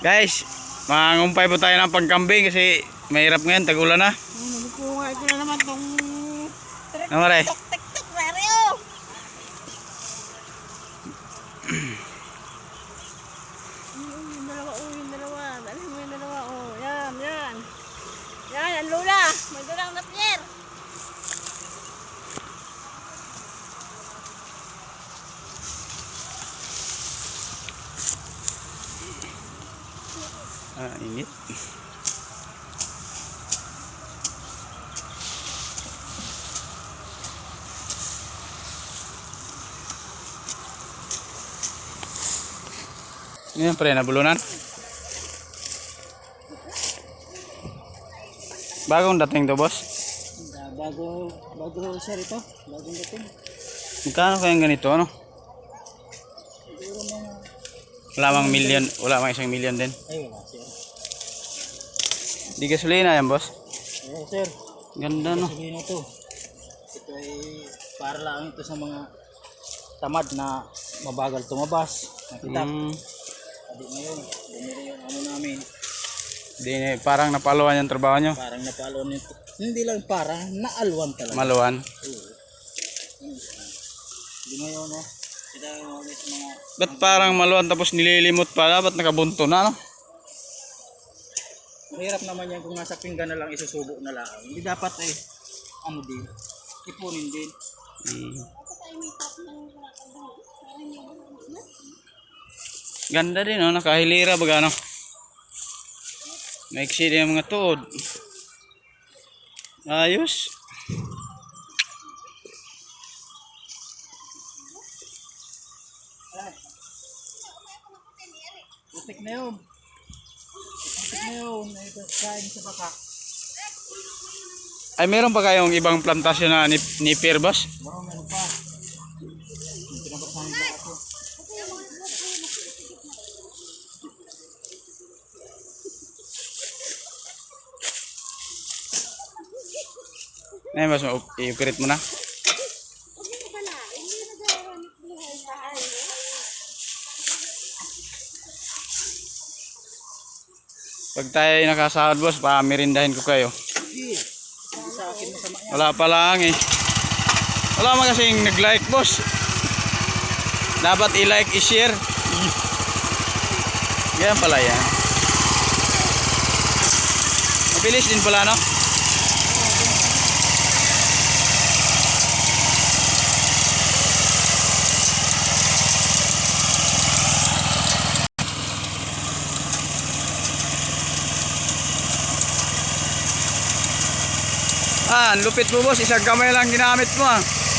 Guys, mangumpay po tayo ng pagkambing kasi mahirap ngayon, tag-ulan na. Nagpungay ko na naman tong... Namare. Tok-tok-tok, Mario! Yung dalawa, oh, yung dalawa. Dali mo yung dalawa, oh. Yan, yan. Yan, ang lula. May dulang na pier. Ah, init. Ngayon pre, nabulunan. Bagong dating to, boss. Bago, bago siya rito. Bagong dating. Magkano kayang ganito, ano? Wala mang million, wala mang isang million din. Ay, wala sir. Di gasolina yan, boss. Oo, sir. Ganda, no? Sabihin na to. Ito ay para lang ito sa mga tamad na mabagal tumabas. Nakita. Mm, Sabi ngayon, bumili yung ano namin. di, parang napaluan yung trabaho nyo. Parang napalo nito. Hindi lang parang, naalwan talaga. Maluwan. Oo. Hindi ngayon, no? Ba't parang maluwan tapos nililimot pa? Ba't nakabunto na, no? Mahirap naman yan kung nasa pinggan na lang isusubo na lang. Hindi dapat eh, ano din, ipunin din. Mm. Ganda din, no? Nakahilira baga, no? Maiksi din yung mga tuod. Ayos. Putik na yun. Putik na yun. Ay, kain sa baka. Ay, meron pa kayong ibang plantasyon na ni, ni Pierre, boss? Baka meron pa. Yung Pinabaksahin ka ako. Boss, i-upirit mo na. Pag tayo nakasahod, boss, pamirindahin ko kayo. Wala pa lang eh. Wala man kasing nag-like, boss. Dapat i-like, i-share. Ganyan pala yan. Mabilis din pala, no? Ah, lupit mo boss, isang kamay lang ginamit mo ah.